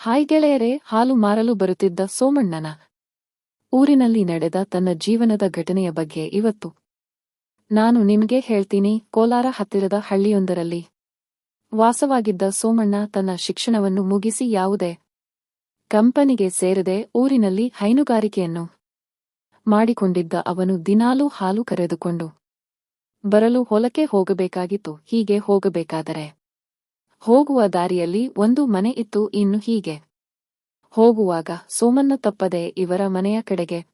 Hi ಗೆಳೆಯರೇ, ಹಾಲು ಮಾರಲು ಬರುತ್ತಿದ್ದ ಸೋಮಣ್ಣನ ಊರಿನಲ್ಲಿ ನಡೆದ ತನ್ನ ಜೀವನದ ಘಟನೆಯ ಬಗ್ಗೆ ಇವತ್ತು ನಾನು ನಿಮಗೆ ಹೇಳ್ತೀನಿ. ಕೋಲಾರ ಹತ್ತಿರದ ಹಳ್ಳಿಯೊಂದರಲ್ಲಿ ವಾಸವಾಗಿದ್ದ ಸೋಮಣ್ಣ ತನ್ನ ಶಿಕ್ಷಣವನ್ನು ಮುಗಿಸಿ ಯಾವುದೇ ಕಂಪನಿಗೆ ಸೇರದೆ ಊರಿನಲ್ಲಿ ಹೈನುಗಾರಿಕೆಯನ್ನು ಮಾಡಿಕೊಂಡಿದ್ದ ಅವನು ದಿನಾಲೂ ಹಾಲು ಕರೆದುಕೊಂಡು ಬರಲು ಹೊಲಕ್ಕೆ ಹೋಗಬೇಕಾಗಿತ್ತು. ಹೀಗೆ ಹೋಗಬೇಕಾದರೆ ಹೋಗುವ ದಾರಿಯಲ್ಲಿ ಒಂದು ಮನೆ ಇತ್ತು, ಇನ್ನು ಹೀಗೆ. ಹೋಗುವಾಗ ಸೋಮನ್ನ ತಪ್ಪದೆ ಇವರ ಮನೆಯ ಕಡೆಗೆ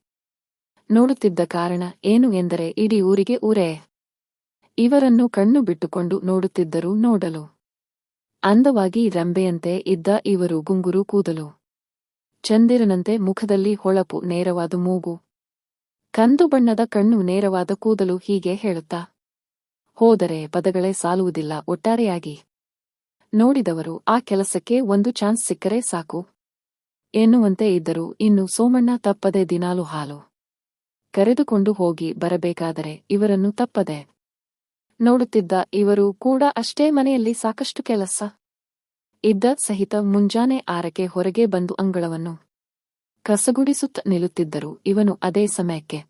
ನೋಡುತ್ತಿದ್ದ ಕಾರಣ ಏನು ಎಂದರೆ ಇಡೀ ಊರಿಗೆ ಊರೇ. ಇವರನ್ನು ಕಣ್ಣು ಬಿಟ್ಟುಕೊಂಡು ನೋಡುತ್ತಿದ್ದರು ನೋಡಲು. ಅಂದವಾಗಿ ರಂಬೆಯಂತೆ ಇದ್ದ ಇವರು ಗುಂಗುರು ಕೂದಲು. ಚಂದಿರನಂತೆ ಮುಖದಲ್ಲಿ ಹೊಳಪು, ನೇರವಾದ ಮೂಗು. ಕಂದು ಬಣ್ಣದ ಕಣ್ಣು, ನೇರವಾದ ಕೂದಲು ಹೀಗೆ ಹೇಳುತ್ತಾ, ಹೋದರೆ ಪದಗಳೇ ಸಾಲುವುದಿಲ್ಲ, ಒಟ್ಟಾರೆಯಾಗಿ. ನೋಡಿದವರು, ಆ ಕೆಲಸಕ್ಕೆ ಒಂದು ಚಾನ್ಸ್ ಸಿಕ್ಕರೆ ಸಾಕು. ಎನ್ನುವಂತೆ ಇದ್ದರು. ಇನ್ನು ಸೋಮಣ್ಣ ತಪ್ಪದೆ ದಿನಾಲು ಹಾಲು ಕರೆದುಕೊಂಡು ಹೋಗಿ ಬರಬೇಕಾದರೆ ಇವರನ್ನು ತಪ್ಪದೆ ನೋಡುತ್ತಿದ್ದ ಇವರು ಕೂಡ ಅಷ್ಟೇ ಮನೆಯಲ್ಲಿ ಸಾಕಷ್ಟು ಕೆಲಸ ಇದ್ದ ಸಹಿತ ಮುಂಜಾನೆ ಆರಕ್ಕೆ ಹೊರಗೆ ಬಂದು ಅಂಗಳವನ್ನು ಕಸಗುಡಿಸುತ್ತ ನಿಲ್ಲುತ್ತಿದ್ದರು. ಇವನು ಅದೇ ಸಮಯಕ್ಕೆ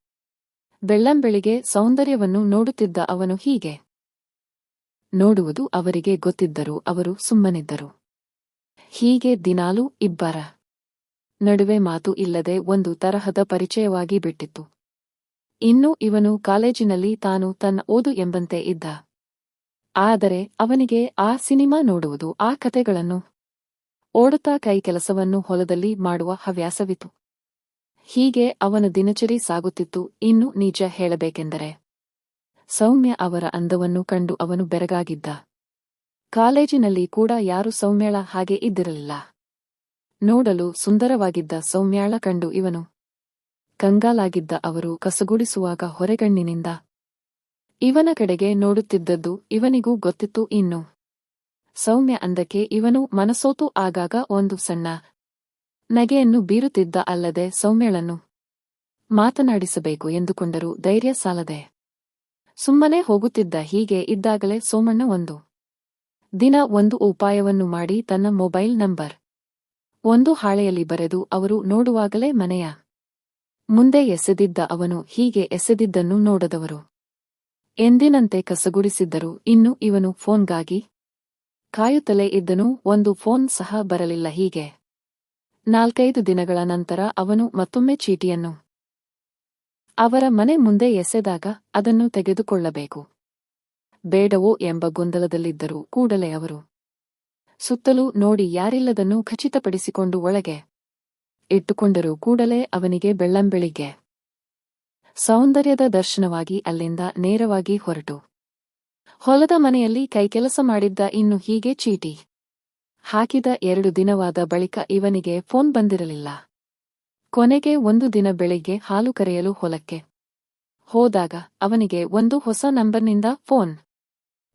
ಬೆಳ್ಳಂಬೆಳಿಗೆ ಸೌಂದರ್ಯವನ್ನು ನೋಡುತ್ತಿದ್ದ ಅವನು ಹೀಗೆ. ನೋಡುವುದು ಅವರಿಗೆ ಗೊತ್ತಿದ್ದರೂ ಅವರು ಸುಮ್ಮನಿದ್ದರು. ಹೀಗೆ ದಿನಾಲೂ ಇಬ್ಬರ ನಡುವೆ ಮಾತು ಇಲ್ಲದೆ ಒಂದು ತರಹದ ಪರಿಚಯವಾಗಿ ಬಿಟ್ಟಿತ್ತು. ಇನ್ನು ಇವನು ಕಾಲೇಜಿನಲ್ಲಿ ತಾನು ತನ್ನ ಓದು ಎಂಬಂತೆ ಇದ್ದ. ಆದರೆ ಅವನಿಗೆ ಆ ಸಿನಿಮಾ ನೋಡುವುದು, ಆ ಕತೆಗಳನ್ನು ಓಡುತ್ತಾ ಕೈ ಕೆಲಸವನ್ನು ಹೊಲದಲ್ಲಿ ಮಾಡುವ ಹವ್ಯಾಸವಿತು ಹೀಗೆ ಅವನ ದಿನಚರಿ ಸಾಗುತ್ತಿತ್ತು, ಇನ್ನು ನಿಜ ಹೇಳಬೇಕೆಂದರೆ ಸೌಮ್ಯ ಅವರ ಅಂದವನ್ನು ಕಂಡು ಅವನು ಬೆರಗಾಗಿದ್ದ. ಕಾಲೇಜಿನಲ್ಲಿ ಕೂಡ ಯಾರು ಸೌಮ್ಯಳ ಹಾಗೆ ಇದ್ದಿರಲಿಲ್ಲ. ನೋಡಲು ಸುಂದರವಾಗಿದ್ದ ಸೌಮ್ಯಾಳ ಕಂಡು ಇವನು ಕಂಗಾಲಾಗಿದ್ದ ಅವರು ಕಸಗುಡಿಸುವಾಗ ಹೊರೆಗಣ್ಣಿನಿಂದ, ಇವನ ಕಡೆಗೆ ನೋಡುತ್ತಿದ್ದದ್ದು ಇವನಿಗೂ ಗೊತ್ತಿತ್ತು ಇನ್ನು. ಸೌಮ್ಯ ಅಂದಕ್ಕೆ ಇವನು ಮನಸೋತು ಆಗಾಗ ಒಂದು ಸಣ್ಣ ನಗೆಯನ್ನು ಬೀರುತ್ತಿದ್ದ ಅಲ್ಲದೆ ಸೌಮ್ಯಳನ್ನು ಮಾತನಾಡಿಸಬೇಕು ಎಂದುಕೊಂಡರೂ ಧೈರ್ಯ ಸಾಲದೆ ಸುಮ್ಮನೆ ಹೋಗುತ್ತಿದ್ದ ಹೀಗೆ ಇದ್ದಾಗಲೇ ಸೋಮಣ್ಣ ಒಂದು ದಿನ ಒಂದು ಉಪಾಯವನ್ನು ಮಾಡಿ ತನ್ನ ಮೊಬೈಲ್ ನಂಬರ್ ಒಂದು ಹಾಳೆಯಲ್ಲಿ ಬರೆದು ಅವರು ನೋಡುವಾಗಲೇ ಮನೆಯ ಮುಂದೆ ಎಸೆದಿದ್ದ ಅವನು ಹೀಗೆ ಎಸೆದಿದ್ದನ್ನು ನೋಡದವರು. ಎಂದಿನಂತೆ ಕಸಗುಡಿಸಿದ್ದರು, ಇನ್ನು ಇವನು ಫೋನ್ಗಾಗಿ ಕಾಯುತ್ತಲೇ ಇದ್ದನು, ಒಂದು ಫೋನ್ ಸಹ ಬರಲಿಲ್ಲ ಹೀಗೆ. ನಾಲ್ಕೈದು ದಿನಗಳ ನಂತರ ಅವನು ಮತ್ತೊಮ್ಮೆ ಚೀಟಿಯನ್ನು ಅವರ ಮನೆ ಮುಂದೆ ಎಸೆದಾಗ ಅದನ್ನು ತೆಗೆದುಕೊಳ್ಳಬೇಕು. ಬೇಡವೋ ಎಂಬ ಗೊಂದಲದಲ್ಲಿದ್ದರು ಕೂಡಲೇ ಅವರು, ಸುತ್ತಲೂ ನೋಡಿ ಯಾರಿಲ್ಲದನ್ನು ಖಚಿತಪಡಿಸಿಕೊಂಡು ಒಳಗೆ ಇಟ್ಟುಕೊಂಡರು ಕೂಡಲೇ ಅವನಿಗೆ ಬೆಳ್ಳಂಬೆಳಿಗ್ಗೆ. ಸೌಂದರ್ಯದ ದರ್ಶನವಾಗಿ ಅಲ್ಲಿಂದ ನೇರವಾಗಿ ಹೊರಟು. ಹೊಲದ ಮನೆಯಲ್ಲಿ ಕೈಕೆಲಸ ಮಾಡಿದ್ದ ಇನ್ನು ಹೀಗೆ ಚೀಟಿ ಹಾಕಿದ ಎರಡು ದಿನವಾದ ಬಳಿಕ ಇವನಿಗೆ ಫೋನ್ ಬಂದಿರಲಿಲ್ಲ. ಕೊನೆಗೆ ಒಂದು ದಿನ ಬೆಳಿಗ್ಗೆ ಹಾಲು ಕರೆಯಲು ಹೊಲಕ್ಕೆ ಹೋದಾಗ ಅವನಿಗೆ ಒಂದು ಹೊಸ ನಂಬರ್ನಿಂದ ಫೋನ್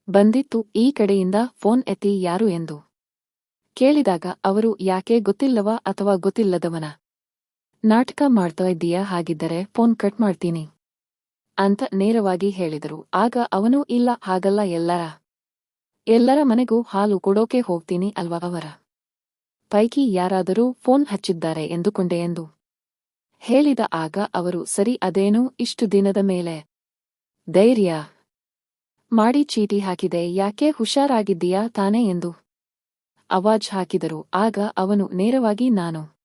ಬಂದಿತ್ತು. ಈ ಕಡೆಯಿಂದ ಫೋನ್ ಎತ್ತಿ ಯಾರು ಎಂದು ಕೇಳಿದಾಗ ಅವರು, ಯಾಕೆ ಗೊತ್ತಿಲ್ಲವ ಅಥವಾ ಗೊತ್ತಿಲ್ಲದವನ? ನಾಟಕ ಮಾಡ್ತಾ ಇದ್ದೀಯಾ? ಹಾಗಿದ್ದರೆ ಫೋನ್ ಕಟ್ ಮಾಡ್ತೀನಿ ಅಂತ ನೇರವಾಗಿ ಹೇಳಿದರು. ಆಗ ಅವನು, ಇಲ್ಲ, ಹಾಗಲ್ಲ, ಎಲ್ಲರ ಎಲ್ಲರ ಮನೆಗೂ ಹಾಲು ಕೊಡೋಕೆ ಹೋಗ್ತೀನಿ ಅಲ್ವಾ? ಅವರ ಪೈಕಿ ಯಾರಾದರೂ ಫೋನ್ ಹಚ್ಚಿದ್ದಾರೆ ಎಂದುಕೊಂಡೆ ಎಂದು ಹೇಳಿದ ಆಗ ಅವರು, ಸರಿ, ಅದೇನು? ಇಷ್ಟು ದಿನದ ಮೇಲೆ. ಧೈರ್ಯ. ಮಾಡಿ ಚೀಟಿ ಹಾಕಿದೆ. ಯಾಕೆ ಹುಷಾರಾಗಿದ್ದೀಯಾ ತಾನೇ ಎಂದು? ಅವಾಜ್ ಹಾಕಿದರು. ಆಗ ಅವನು, ನೇರವಾಗಿ ನಾನು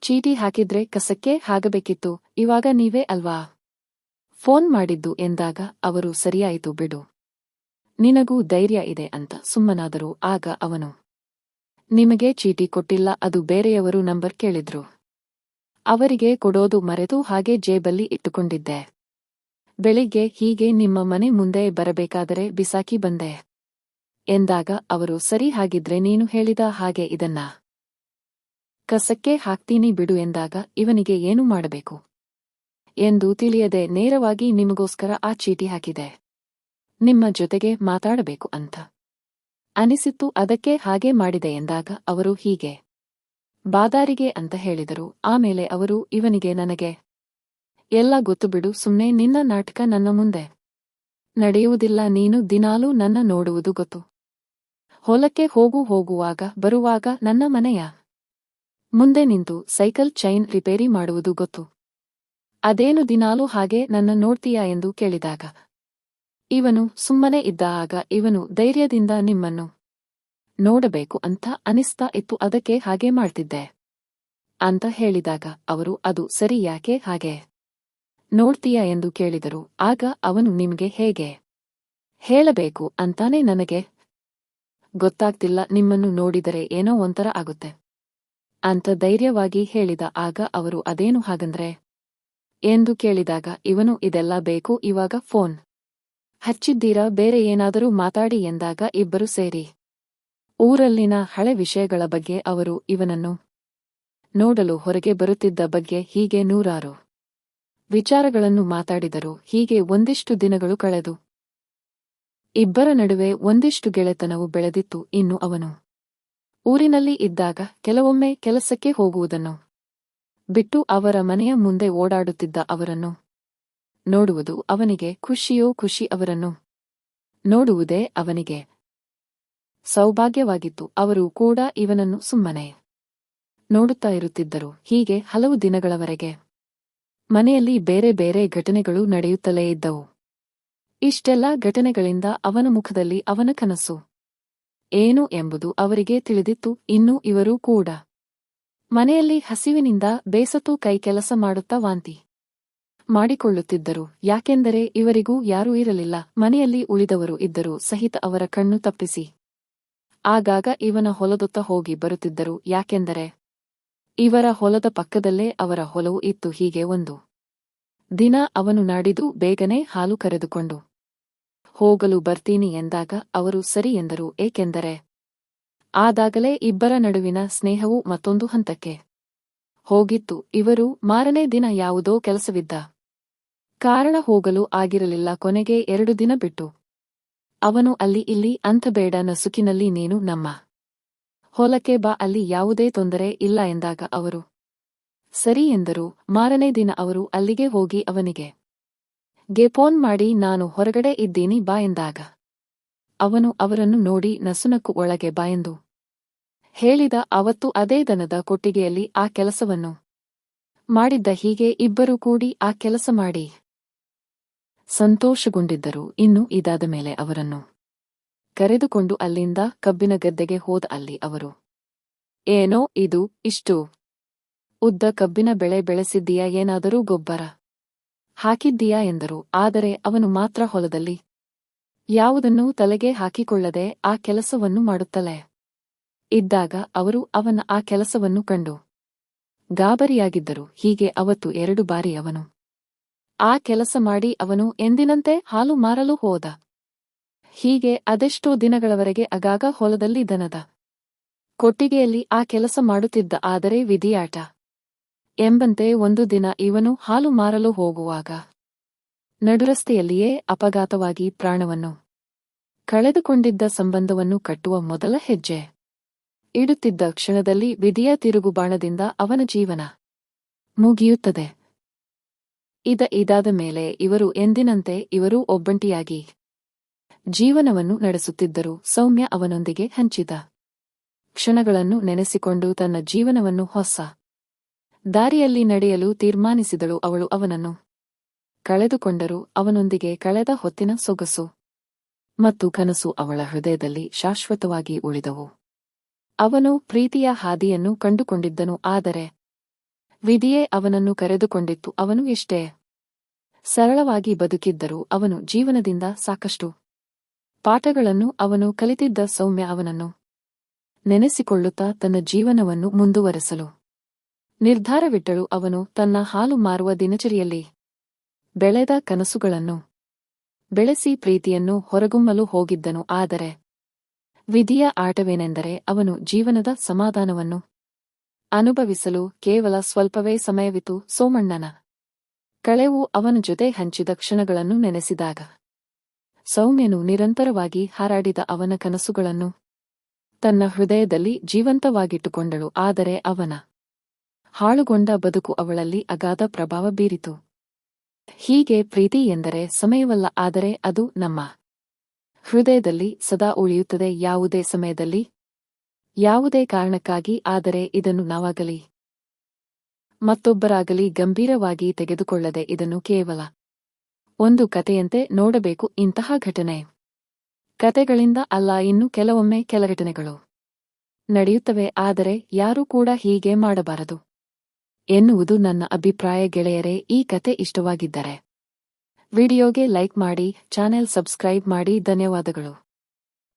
ಚೀಟಿ ಹಾಕಿದ್ರೆ ಕಸಕ್ಕೆ ಹಾಗಬೇಕಿತ್ತು. ಇವಾಗ ನೀವೇ ಅಲ್ವಾ? ಫೋನ್ ಮಾಡಿದ್ದು ಎಂದಾಗ ಅವರು, ಸರಿಯಾಯಿತು ಬಿಡು. ನಿನಗೂ ಧೈರ್ಯ ಇದೆ ಅಂತ ಸುಮ್ಮನಾದರು. ಆಗ ಅವನು, ನಿಮಗೆ ಚೀಟಿ ಕೊಟ್ಟಿಲ್ಲ. ಅದು ಬೇರೆಯವರು ನಂಬರ್ ಕೇಳಿದ್ರು. ಅವರಿಗೆ ಕೊಡೋದು ಮರೆತು ಹಾಗೆ ಜೇಬಲ್ಲಿ ಇಟ್ಟುಕೊಂಡಿದ್ದೆ. ಬೆಳಿಗ್ಗೆ ಹೀಗೆ ನಿಮ್ಮ ಮನೆ ಮುಂದೆ ಬರಬೇಕಾದರೆ ಬಿಸಾಕಿ ಬಂದೆ. ಎಂದಾಗ ಅವರು, ಸರಿ ಹಾಗಿದ್ರೆ ನೀನು ಹೇಳಿದ ಹಾಗೆ ಇದನ್ನ. ಕಸಕ್ಕೆ ಹಾಕ್ತೀನಿ ಬಿಡು ಎಂದಾಗ ಇವನಿಗೆ ಏನು ಮಾಡಬೇಕು? ಎಂದು ತಿಳಿಯದೆ ನೇರವಾಗಿ ನಿಮಗೋಸ್ಕರ ಆ ಚೀಟಿ ಹಾಕಿದೆ. ನಿಮ್ಮ ಜೊತೆಗೆ ಮಾತಾಡಬೇಕು ಅಂತ. ಅನಿಸಿತ್ತು. ಅದಕ್ಕೆ ಹಾಗೆ ಮಾಡಿದೆ ಎಂದಾಗ ಅವರು ಹೀಗೆ. ಬಾದಾರಿಗೆ ಅಂತ ಹೇಳಿದರು. ಆಮೇಲೆ ಅವರು, ಇವನಿಗೆ ನನಗೆ ಎಲ್ಲ ಗೊತ್ತು ಬಿಡು, ಸುಮ್ನೆ ನಿನ್ನ ನಾಟಕ ನನ್ನ ಮುಂದೆ ನಡೆಯುವುದಿಲ್ಲ, ನೀನು ದಿನಾಲೂ ನನ್ನ ನೋಡುವುದು ಗೊತ್ತು. ಹೊಲಕ್ಕೆ ಹೋಗು, ಹೋಗುವಾಗ, ಬರುವಾಗ ನನ್ನ ಮನೆಯ ಮುಂದೆ ನಿಂತು ಸೈಕಲ್ ಚೈನ್ ರಿಪೇರಿ ಮಾಡುವುದು ಗೊತ್ತು. ಅದೇನು ದಿನಾಲೂ ಹಾಗೆ ನನ್ನ ನೋಡ್ತೀಯಾ ಎಂದು ಕೇಳಿದಾಗ, ಇವನು ಸುಮ್ಮನೆ ಇದ್ದ ಆಗ, ಇವನು ಧೈರ್ಯದಿಂದ ನಿಮ್ಮನ್ನು ನೋಡಬೇಕು ಅಂತ ಅನಿಸ್ತಾ ಇತ್ತು ಅದಕ್ಕೆ ಹಾಗೆ ಮಾಡ್ತಿದ್ದೆ. ಅಂತ ಹೇಳಿದಾಗ ಅವರು, ಅದು ಸರಿ ಯಾಕೆ ಹಾಗೆ? ನೋಡ್ತೀಯಾ? ಎಂದು ಕೇಳಿದರು. ಆಗ ಅವನು, ನಿಮ್ಗೆ ಹೇಗೆ? ಹೇಳಬೇಕು ಅಂತಾನೆ ನನಗೆ ಗೊತ್ತಾಗ್ತಿಲ್ಲ, ನಿಮ್ಮನ್ನು ನೋಡಿದರೆ ಏನೋ ಒಂಥರ ಆಗುತ್ತೆ. ಅಂತ ಧೈರ್ಯವಾಗಿ ಹೇಳಿದ. ಆಗ ಅವರು, ಅದೇನು ಹಾಗಂದ್ರೆ? ಎಂದು ಕೇಳಿದಾಗ, ಇವನು ಇದೆಲ್ಲ ಬೇಕು ಇವಾಗ ಫೋನ್ ಹಚ್ಚಿದ್ದೀರಾ? ಬೇರೆ ಏನಾದರೂ ಮಾತಾಡಿ ಎಂದಾಗ ಇಬ್ಬರು ಸೇರಿ ಊರಲ್ಲಿನ ಹಳೆ ವಿಷಯಗಳ ಬಗ್ಗೆ ಅವರು ಇವನನ್ನು ನೋಡಲು ಹೊರಗೆ ಬರುತ್ತಿದ್ದ ಬಗ್ಗೆ ಹೀಗೆ ನೂರಾರು ವಿಚಾರಗಳನ್ನು ಮಾತಾಡಿದರು. ಹೀಗೆ ಒಂದಿಷ್ಟು ದಿನಗಳು ಕಳೆದು ಇಬ್ಬರ ನಡುವೆ ಒಂದಿಷ್ಟು ಗೆಳೆತನವು ಬೆಳೆದಿತ್ತು. ಇನ್ನು ಅವನು ಊರಿನಲ್ಲಿ ಇದ್ದಾಗ ಕೆಲವೊಮ್ಮೆ ಕೆಲಸಕ್ಕೆ ಹೋಗುವುದನ್ನು ಬಿಟ್ಟು ಅವರ ಮನೆಯ ಮುಂದೆ ಓಡಾಡುತ್ತಿದ್ದ ಅವರನ್ನು ನೋಡುವುದು ಅವನಿಗೆ ಖುಷಿಯೋ ಖುಷಿ ಅವರನ್ನು ನೋಡುವುದೇ ಅವನಿಗೆ ಸೌಭಾಗ್ಯವಾಗಿತ್ತು ಅವರು ಕೂಡ ಇವನನ್ನು ಸುಮ್ಮನೆ ನೋಡುತ್ತಾ ಇರುತ್ತಿದ್ದರು. ಹೀಗೆ ಹಲವು ದಿನಗಳವರೆಗೆ ಮನೆಯಲ್ಲಿ ಬೇರೆ ಬೇರೆ ಘಟನೆಗಳು ನಡೆಯುತ್ತಲೇ ಇದ್ದವು. ಇಷ್ಟೆಲ್ಲ ಘಟನೆಗಳಿಂದ ಅವನ ಮುಖದಲ್ಲಿ ಅವನ ಕನಸು ಏನು ಎಂಬುದು ಅವರಿಗೆ ತಿಳಿದಿತ್ತು. ಇನ್ನು ಇವರೂ ಕೂಡ ಮನೆಯಲ್ಲಿ ಹಸಿವಿನಿಂದ ಬೇಸತ್ತು ಕೈ ಕೆಲಸ ಮಾಡುತ್ತಾ ವಾಂತಿ ಮಾಡಿಕೊಳ್ಳುತ್ತಿದ್ದರು. ಯಾಕೆಂದರೆ ಇವರಿಗೂ ಯಾರೂ ಇರಲಿಲ್ಲ. ಮನೆಯಲ್ಲಿ ಉಳಿದವರು ಇದ್ದರು ಸಹಿತ ಅವರ ಕಣ್ಣು ತಪ್ಪಿಸಿ ಆಗಾಗ ಇವನ ಹೊಲದೊತ್ತ ಹೋಗಿ ಬರುತ್ತಿದ್ದರು, ಯಾಕೆಂದರೆ ಇವರ ಹೊಲದ ಪಕ್ಕದಲ್ಲೇ ಅವರ ಹೊಲವು ಇತ್ತು, ಹೀಗೆ ಒಂದು ದಿನ ಅವನು ನಾಡಿದು ಬೇಗನೆ ಹಾಲು ಕರೆದುಕೊಂಡು, ಹೋಗಲು ಬರ್ತೀನಿ ಎಂದಾಗ ಅವರು ಸರಿ ಎಂದರು, ಏಕೆಂದರೆ ಆದಾಗಲೇ ಇಬ್ಬರ ನಡುವಿನ ಸ್ನೇಹವು ಮತ್ತೊಂದು ಹಂತಕ್ಕೆ ಹೋಗಿತ್ತು, ಇವರು ಮಾರನೇ ದಿನ ಯಾವುದೋ ಕೆಲಸವಿದ್ದ ಕಾರಣ ಹೋಗಲು ಆಗಿರಲಿಲ್ಲ, ಕೊನೆಗೆ ಎರಡು ದಿನ ಬಿಟ್ಟು ಅವನು ಅಲ್ಲಿ ಇಲ್ಲಿ ಅಂತ ಬೇಡ, ನಸುಕಿನಲ್ಲಿ ನೀನು ನಮ್ಮ ಹೊಲಕ್ಕೆ ಬಾ, ಅಲ್ಲಿ ಯಾವುದೇ ತೊಂದರೆ ಇಲ್ಲ ಎಂದಾಗ ಅವರು, ಸರಿ ಎಂದರು. ಮಾರನೇ ದಿನ ಅವರು ಅಲ್ಲಿಗೆ ಹೋಗಿ ಅವನಿಗೆ, ಗೆ ಫೋನ್ ಮಾಡಿ, ನಾನು ಹೊರಗಡೆ ಇದ್ದೀನಿ, ಬಾ ಎಂದಾಗ ಅವನು ಅವರನ್ನು ನೋಡಿ, ನಸುನಕ್ಕು ಒಳಗೆ ಬಾ ಎಂದು ಹೇಳಿದ. ಅವತ್ತು ಅದೇ ದನದ ಕೊಟ್ಟಿಗೆಯಲ್ಲಿ ಆ ಕೆಲಸವನ್ನು ಮಾಡಿದ್ದ ಹೀಗೆ ಇಬ್ಬರೂ ಕೂಡಿ ಆ ಕೆಲಸ ಮಾಡಿ. ಸಂತೋಷಗೊಂಡಿದ್ದರು. ಇನ್ನು ಇದಾದ ಮೇಲೆ ಅವರನ್ನು ಕರೆದುಕೊಂಡು ಅಲ್ಲಿಂದ ಕಬ್ಬಿನ ಗದ್ದೆಗೆ ಹೋದ ಅಲ್ಲಿ ಅವರು, ಏನೋ ಇದು ಇಷ್ಟು? ಉದ್ದ ಕಬ್ಬಿನ ಬೆಳೆ ಬೆಳೆಸಿದ್ದೀಯಾ? ಏನಾದರೂ ಗೊಬ್ಬರ ಹಾಕಿದ್ದೀಯಾ? ಎಂದರು. ಆದರೆ ಅವನು ಮಾತ್ರ ಹೊಲದಲ್ಲಿ ಯಾವುದನ್ನೂ ತಲೆಗೆ ಹಾಕಿಕೊಳ್ಳದೆ ಆ ಕೆಲಸವನ್ನು ಮಾಡುತ್ತಲೇ ಇದ್ದಾಗ ಅವರು ಅವನ ಆ ಕೆಲಸವನ್ನು ಕಂಡು ಗಾಬರಿಯಾಗಿದ್ದರು. ಹೀಗೆ ಅವತ್ತು ಎರಡು ಬಾರಿ ಅವನು ಆ ಕೆಲಸ ಮಾಡಿ ಅವನು ಎಂದಿನಂತೆ ಹಾಲು ಮಾರಲು ಹೋದ. ಹೀಗೆ ಅದೆಷ್ಟೋ ದಿನಗಳವರೆಗೆ ಅಗಾಗ ಹೊಲದಲ್ಲಿ ದನದ ಕೊಟ್ಟಿಗೆಯಲ್ಲಿ ಆ ಕೆಲಸ ಮಾಡುತ್ತಿದ್ದ ಆದರೆ ವಿಧಿಯಾಟ. ಎಂಬಂತೆ ಒಂದು ದಿನ ಇವನು ಹಾಲು ಮಾರಲು ಹೋಗುವಾಗ ನಡುರಸ್ತೆಯಲ್ಲಿಯೇ ಅಪಘಾತವಾಗಿ ಪ್ರಾಣವನ್ನು ಕಳೆದುಕೊಂಡಿದ್ದ ಸಂಬಂಧವನ್ನು ಕಟ್ಟುವ ಮೊದಲ ಹೆಜ್ಜೆ. ಇಡುತ್ತಿದ್ದ ಕ್ಷಣದಲ್ಲಿ ವಿಧಿಯ ತಿರುಗುಬಾಣದಿಂದ ಅವನ ಜೀವನ ಮುಗಿಯುತ್ತದೆ. ಇದ ಇದಾದ ಮೇಲೆ ಇವರು ಎಂದಿನಂತೆ ಇವರೂ ಒಬ್ಬಂಟಿಯಾಗಿ ಜೀವನವನ್ನು ನಡೆಸುತ್ತಿದ್ದರು. ಸೌಮ್ಯ ಅವನೊಂದಿಗೆ ಹಂಚಿದ ಕ್ಷಣಗಳನ್ನು ನೆನೆಸಿಕೊಂಡು ತನ್ನ ಜೀವನವನ್ನು ಹೊಸ ದಾರಿಯಲ್ಲಿ ನಡೆಯಲು ತೀರ್ಮಾನಿಸಿದಳು ಅವಳು. ಅವನನ್ನು ಕಳೆದುಕೊಂಡರು. ಅವನೊಂದಿಗೆ ಕಳೆದ ಹೊತ್ತಿನ ಸೊಗಸು ಮತ್ತು ಕನಸು ಅವಳ ಹೃದಯದಲ್ಲಿ ಶಾಶ್ವತವಾಗಿ ಉಳಿದವು. ಅವನು ಪ್ರೀತಿಯ ಹಾದಿಯನ್ನು ಕಂಡುಕೊಂಡಿದ್ದನು. ಆದರೆ ವಿಧಿಯೇ ಅವನನ್ನು ಕರೆದುಕೊಂಡಿತ್ತು, ಅವನು ಎಷ್ಟೇ ಸರಳವಾಗಿ ಬದುಕಿದ್ದರೂ ಅವನು ಜೀವನದಿಂದ ಸಾಕಷ್ಟು ಪಾಠಗಳನ್ನು ಅವನು ಕಲಿತಿದ್ದ ಸೌಮ್ಯ ಅವನನ್ನು ನೆನೆಸಿಕೊಳ್ಳುತ್ತಾ ತನ್ನ ಜೀವನವನ್ನು ಮುಂದುವರೆಸಲು ನಿರ್ಧಾರವಿಟ್ಟಳು. ಅವನು ತನ್ನ ಹಾಲು ಮಾರುವ ದಿನಚರಿಯಲ್ಲಿ ಬೆಳೆದ ಕನಸುಗಳನ್ನು ಬೆಳೆಸಿ ಪ್ರೀತಿಯನ್ನು ಹೊರಗುಮ್ಮಲು ಹೋಗಿದ್ದನು. ಆದರೆ ವಿಧಿಯ ಆಟವೇನೆಂದರೆ ಅವನು ಜೀವನದ ಸಮಾಧಾನವನ್ನು ಅನುಭವಿಸಲು ಕೇವಲ ಸ್ವಲ್ಪವೇ ಸಮಯವಿತು ಸೋಮಣ್ಣನ. ಕಳೆವು ಅವನ ಜೊತೆ ಹಂಚಿದ ಕ್ಷಣಗಳನ್ನು ನೆನೆಸಿದಾಗ. ಸೌಮ್ಯನು ನಿರಂತರವಾಗಿ ಹಾರಾಡಿದ ಅವನ ಕನಸುಗಳನ್ನು. ತನ್ನ ಹೃದಯದಲ್ಲಿ ಜೀವಂತವಾಗಿಟ್ಟುಕೊಂಡಳು, ಆದರೆ ಅವನ ಹಾಳುಗೊಂಡ ಬದುಕು ಅವಳಲ್ಲಿ ಅಗಾಧ ಪ್ರಭಾವ ಬೀರಿತು. ಹೀಗೆ ಪ್ರೀತಿ ಎಂದರೆ ಸಮಯವಲ್ಲ, ಆದರೆ ಅದು ನಮ್ಮ ಹೃದಯದಲ್ಲಿ ಸದಾ ಉಳಿಯುತ್ತದೆ, ಯಾವುದೇ ಸಮಯದಲ್ಲಿ ಯಾವುದೇ ಕಾರಣಕ್ಕಾಗಿ, ಆದರೆ ಇದನ್ನು ನಾವಾಗಲಿ ಮತ್ತೊಬ್ಬರಾಗಲಿ ಗಂಭೀರವಾಗಿ ತೆಗೆದುಕೊಳ್ಳದೆ ಇದನ್ನು ಕೇವಲ ಒಂದು ಕಥೆಯಂತೆ ನೋಡಬೇಕು ಇಂತಹ ಘಟನೆ. ಕತೆಗಳಿಂದ ಅಲ್ಲ, ಇನ್ನು ಕೆಲವೊಮ್ಮೆ ಕೆಲ ಘಟನೆಗಳು ನಡೆಯುತ್ತವೆ, ಆದರೆ ಯಾರೂ ಕೂಡ ಹೀಗೆ ಮಾಡಬಾರದು ಎನ್ನುವುದು ನನ್ನ ಅಭಿಪ್ರಾಯ ಗೆಳೆಯರೇ, ಈ ಕತೆ ಇಷ್ಟವಾಗಿದ್ದರೆ. ವಿಡಿಯೋಗೆ ಲೈಕ್ ಮಾಡಿ, ಚಾನೆಲ್ ಸಬ್ಸ್ಕ್ರೈಬ್ ಮಾಡಿ, ಧನ್ಯವಾದಗಳು.